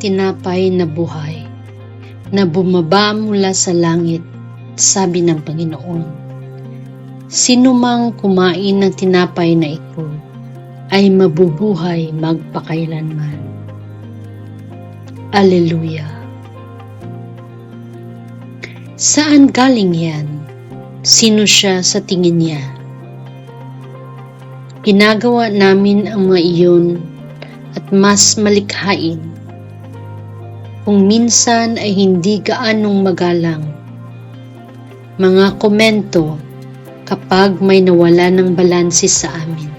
tinapay na buhay na bumaba mula sa langit, sabi ng Panginoon. Sino mang kumain ng tinapay na ito ay mabubuhay magpakailanman. Aleluya. Saan galing yan? Sino siya sa tingin niya? Ginagawa namin ang mga iyon at mas malikhain. Kung minsan ay hindi gaanong magalang. Mga komento kapag may nawala ng balanse sa amin.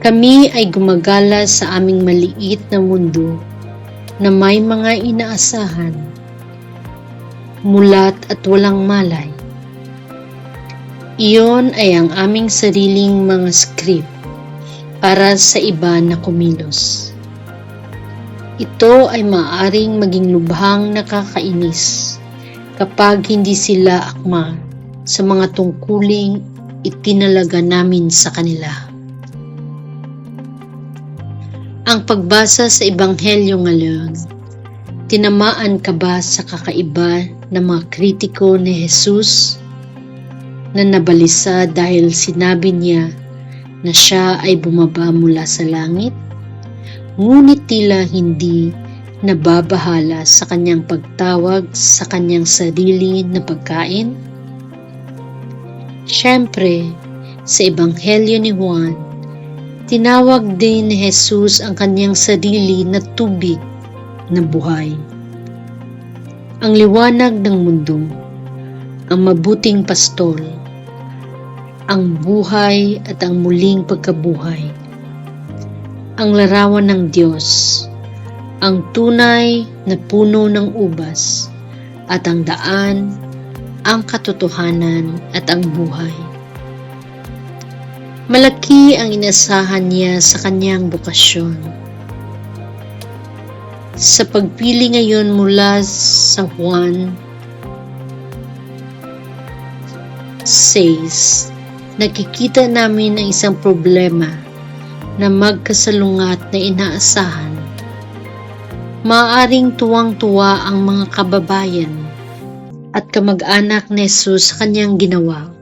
Kami ay gumagala sa aming maliit na mundo na may mga inaasahan, mulat at walang malay. Iyon ay ang aming sariling mga script para sa iba na kumilos. Ito ay maaaring maging lubhang nakakainis kapag hindi sila akma sa mga tungkuling itinalaga namin sa kanila. Ang pagbasa sa Ebanghelyo ngayon, tinamaan ka ba sa kakaiba ng mga kritiko ni Jesus na nabalisa dahil sinabi niya na siya ay bumaba mula sa langit? Ngunit tila hindi nababahala sa kanyang pagtawag sa kanyang sarili na pagkain? Siyempre, sa Ebanghelyo ni Juan, tinawag din ni Jesus ang kanyang sarili na tubig na buhay. Ang liwanag ng mundo, ang mabuting pastol, ang buhay at ang muling pagkabuhay. Ang larawan ng Diyos, ang tunay na puno ng ubas, at ang daan, ang katotohanan at ang buhay. Malaki ang inasahan niya sa kanyang bukasyon. Sa pagpili ngayon mula sa Juan says, nakikita namin ang isang problema na magkasalungat na inaasahan. Maaring tuwang-tuwa ang mga kababayan at kamag-anak ni Jesus sa kanyang ginawa.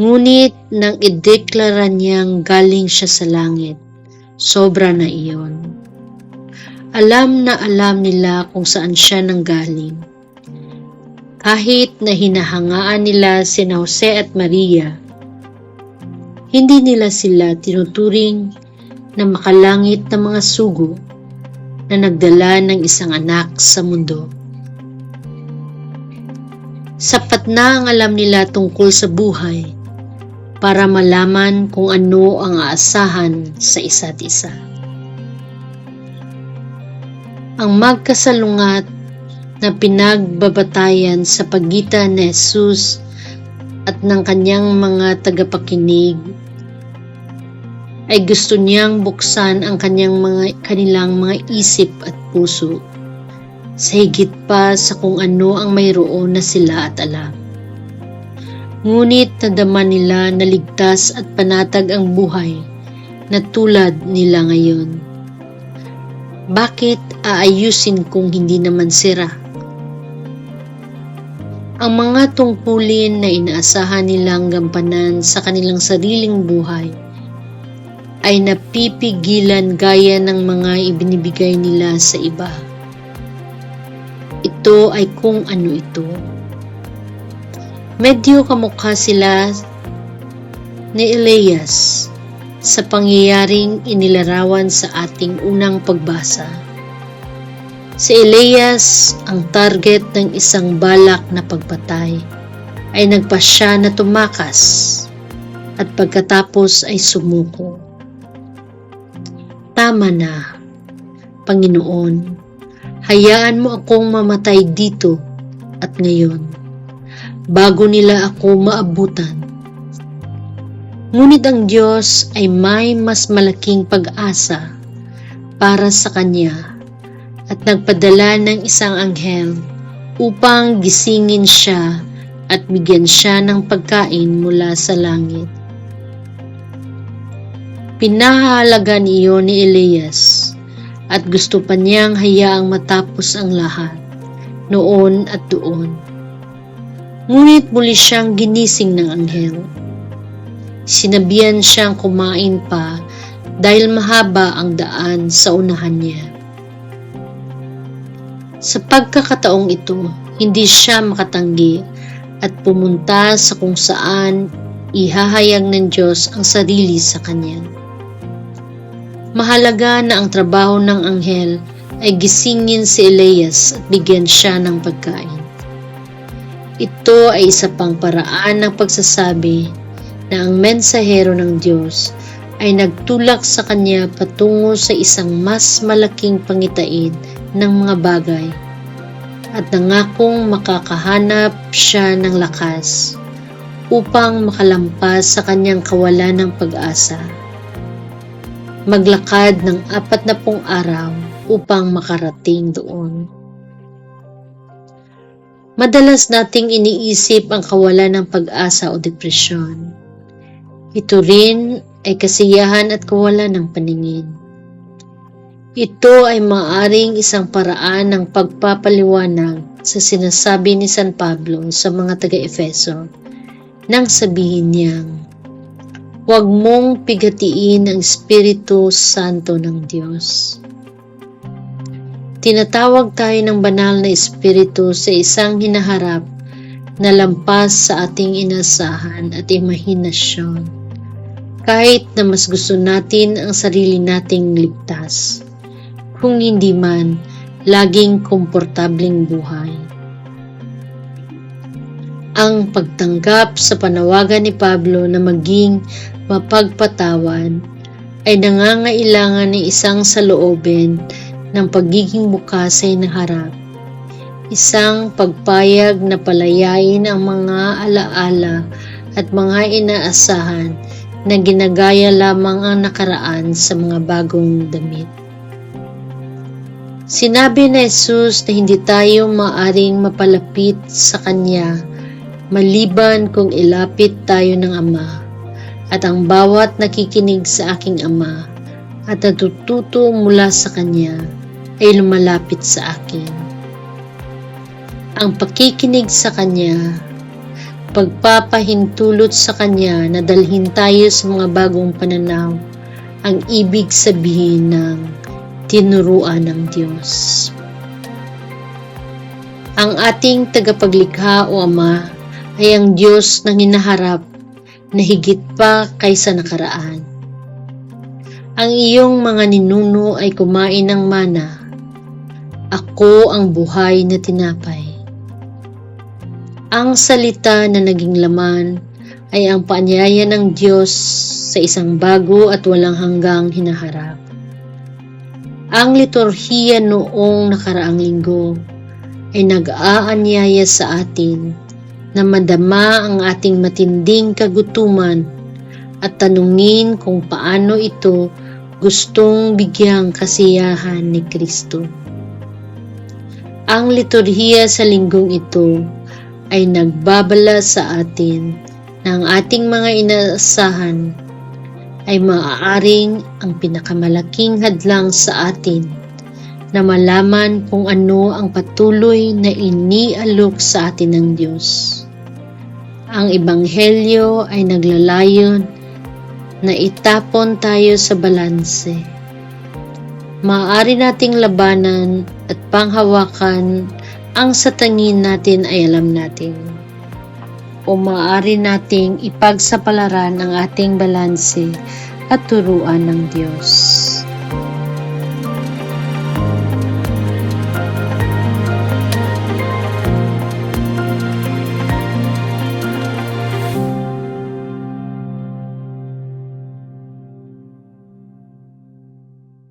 Ngunit nang ideklara niyang galing siya sa langit, sobra na iyon. Alam na alam nila kung saan siya nanggaling. Kahit na hinahangaan nila si Jose at Maria, hindi nila sila tinuturing na makalangit na mga sugo na nagdala ng isang anak sa mundo. Sapat na ang alam nila tungkol sa buhay para malaman kung ano ang aasahan sa isa't isa. Ang magkasalungat na pinagbabatayan sa pagitan ni Jesus at ng kanyang mga tagapakinig ay gusto niyang buksan ang kanyang mga kanilang mga isip at puso sa higit pa sa kung ano ang mayroon na sila at alam. Ngunit nadama nila na ligtas at panatag ang buhay na tulad nila ngayon. Bakit aayusin kung hindi naman sira? Ang mga tungkulin na inaasahan nilang gampanan sa kanilang sariling buhay ay napipigilan gaya ng mga ibinibigay nila sa iba. Ito ay kung ano ito. Medyo kamukha sila ni Elias sa pangyayaring inilarawan sa ating unang pagbasa. Si Elias, ang target ng isang balak na pagpatay, ay nagpasya na tumakas at pagkatapos ay sumuko. Tama na, Panginoon, hayaan mo akong mamatay dito at ngayon, bago nila ako maabutan. Ngunit ang Diyos ay may mas malaking pag-asa para sa Kanya at nagpadala ng isang anghel upang gisingin siya at bigyan siya ng pagkain mula sa langit. Pinahalaga niyo ni Elias at gusto pa niyang hayaang matapos ang lahat, noon at doon. Ngunit muli siyang ginising ng anghel. Sinabihan siyang kumain pa dahil mahaba ang daan sa unahan niya. Sa pagkakataong ito, hindi siya makatanggi at pumunta sa kung saan ihahayag ng Diyos ang sarili sa kanya. Mahalaga na ang trabaho ng anghel ay gisingin si Elias at bigyan siya ng pagkain. Ito ay isa pang paraan ng pagsasabi na ang mensahero ng Diyos ay nagtulak sa kanya patungo sa isang mas malaking pangitain ng mga bagay at nangakong makakahanap siya ng lakas upang makalampas sa kanyang kawalan ng pag-asa. Maglakad ng apat na pong araw upang makarating doon. Madalas nating iniisip ang kawalan ng pag-asa o depresyon. Ito rin ay kasiyahan at kawalan ng paningin. Ito ay maaring isang paraan ng pagpapaliwanag sa sinasabi ni San Pablo sa mga taga-Efeso nang sabihin niyang, Huwag mong pigatiin ang Espiritu Santo ng Diyos. Tinatawag tayo ng banal na Espiritu sa isang hinaharap na lampas sa ating inasahan at imahinasyon kahit na mas gusto natin ang sarili nating ligtas kung hindi man laging komportableng buhay. Ang pagtanggap sa panawagan ni Pablo na maging mapagpatawan ay nangangailangan ng isang saloobin ng pagiging bukas ay naharap. Isang pagpayag na palayain ang mga alaala at mga inaasahan na ginagaya lamang ang nakaraan sa mga bagong damit. Sinabi ni Jesus na hindi tayo maaring mapalapit sa Kanya maliban kung ilapit tayo ng Ama at ang bawat nakikinig sa aking Ama at natututo mula sa Kanya ay lumalapit sa akin. Ang pakikinig sa Kanya, pagpapahintulot sa Kanya na dalhin tayo sa mga bagong pananaw, ang ibig sabihin ng tinuruan ng Diyos. Ang ating tagapaglikha o Ama ay ang Diyos na hinaharap na higit pa kaysa nakaraan. Ang iyong mga ninuno ay kumain ng mana. Ako ang buhay na tinapay. Ang salita na naging laman ay ang paanyaya ng Diyos sa isang bago at walang hanggang hinaharap. Ang liturhiya noong nakaraang linggo ay nag-aanyaya sa atin na madama ang ating matinding kagutuman at tanungin kung paano ito gustong bigyang kasiyahan ni Kristo. Ang liturhiya sa linggong ito ay nagbabala sa atin ang ating mga inaasahan ay maaaring ang pinakamalaking hadlang sa atin na malaman kung ano ang patuloy na inialok sa atin ng Diyos. Ang Ebanghelyo ay naglalayon na itapon tayo sa balanse. Maaari nating labanan at panghawakan ang sa tingin natin ay alam natin. O maaari nating ipagsapalaran ang ating balanse at turuan ng Diyos.